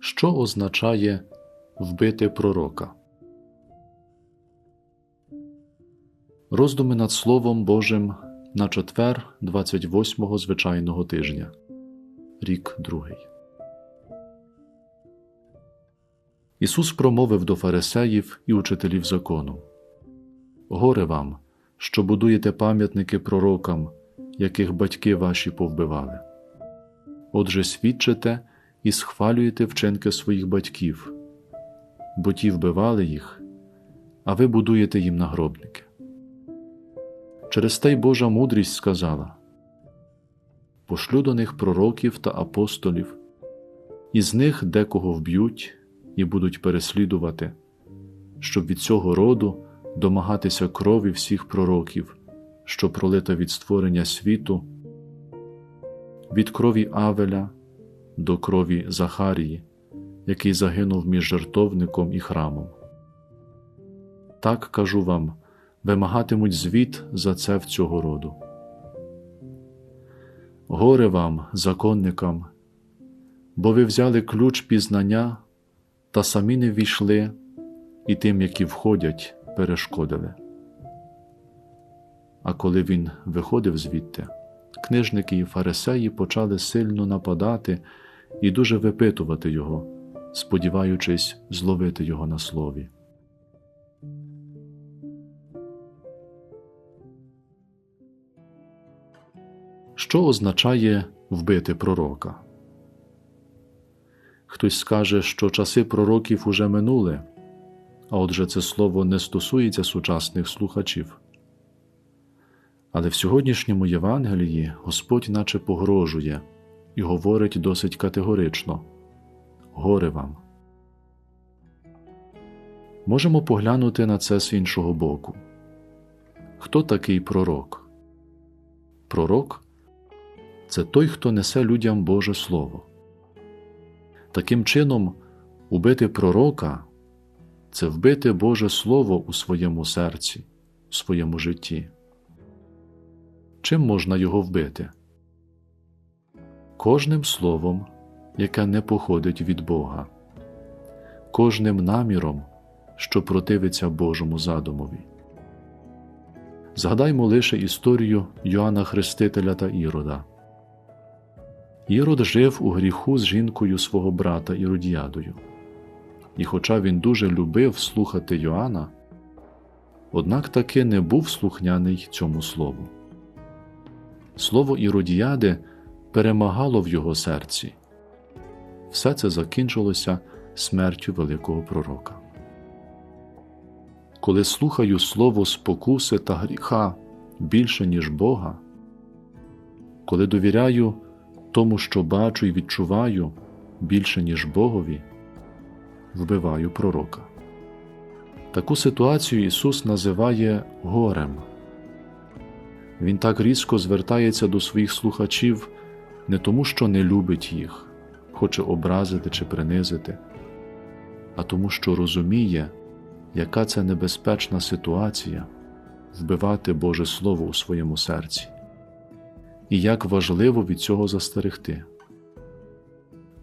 Що означає вбити пророка? Роздуми над Словом Божим на четвер 28-го звичайного тижня, рік другий. Ісус промовив до фарисеїв і учителів закону Горе вам, що будуєте пам'ятники пророкам, яких батьки ваші повбивали. Отже, свідчите і схвалюєте вчинки своїх батьків, бо ті вбивали їх, а ви будуєте їм нагробники. Через те й Божа мудрість сказала Пошлю до них пророків та апостолів, із них декого вб'ють і будуть переслідувати, щоб від цього роду домагатися крові всіх пророків, що пролита від створення світу, від крові Авеля до крові Захарії, який загинув між жертовником і храмом. Так кажу вам вимагатимуть звіт за це в цього роду. Горе вам, законникам, бо ви взяли ключ пізнання та самі не ввійшли, і тим, які входять, перешкодили. А коли він виходив звідти, книжники і фарисеї почали сильно нападати і дуже випитувати його, сподіваючись зловити його на слові. Що означає вбити пророка? Хтось скаже, що часи пророків уже минули, а отже, це слово не стосується сучасних слухачів. Але в сьогоднішньому Євангелії Господь наче погрожує і говорить досить категорично Горе вам. Можемо поглянути на це з іншого боку. Хто такий пророк? Пророк це той, хто несе людям Боже Слово. Таким чином, убити пророка це вбити Боже Слово у своєму серці, у своєму житті. Чим можна його вбити? Кожним словом, яке не походить від Бога, кожним наміром, що противиться Божому задумові. Згадаймо лише історію Йоанна Хрестителя та Ірода. Ірод жив у гріху з жінкою свого брата Іродіадою. І, хоча він дуже любив слухати Йоанна, однак таки не був слухняний цьому слову. Слово Іродіади перемагало в його серці. Все це закінчилося смертю великого пророка. Коли слухаю слово спокуси та гріха більше, ніж Бога, коли довіряю тому, що бачу і відчуваю більше, ніж Богові, вбиваю пророка. Таку ситуацію Ісус називає горем. Він так різко звертається до своїх слухачів не тому, що не любить їх, хоче образити чи принизити, а тому, що розуміє, яка це небезпечна ситуація вбивати Боже Слово у своєму серці і як важливо від цього застерегти.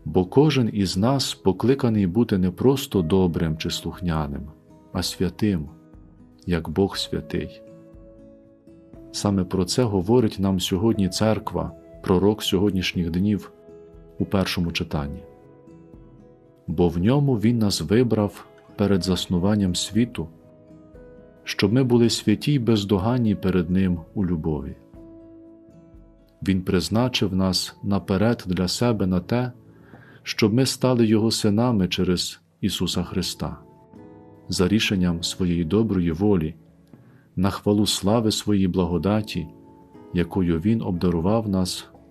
Бо кожен із нас покликаний бути не просто добрим чи слухняним, а святим, як Бог святий. Саме про це говорить нам сьогодні церква, пророк сьогоднішніх днів у першому читанні. Бо в ньому Він нас вибрав перед заснуванням світу, щоб ми були святі й бездоганні перед Ним у любові. Він призначив нас наперед для себе на те, щоб ми стали Його синами через Ісуса Христа, за рішенням своєї доброї волі, на хвалу слави своїй благодаті, якою Він обдарував нас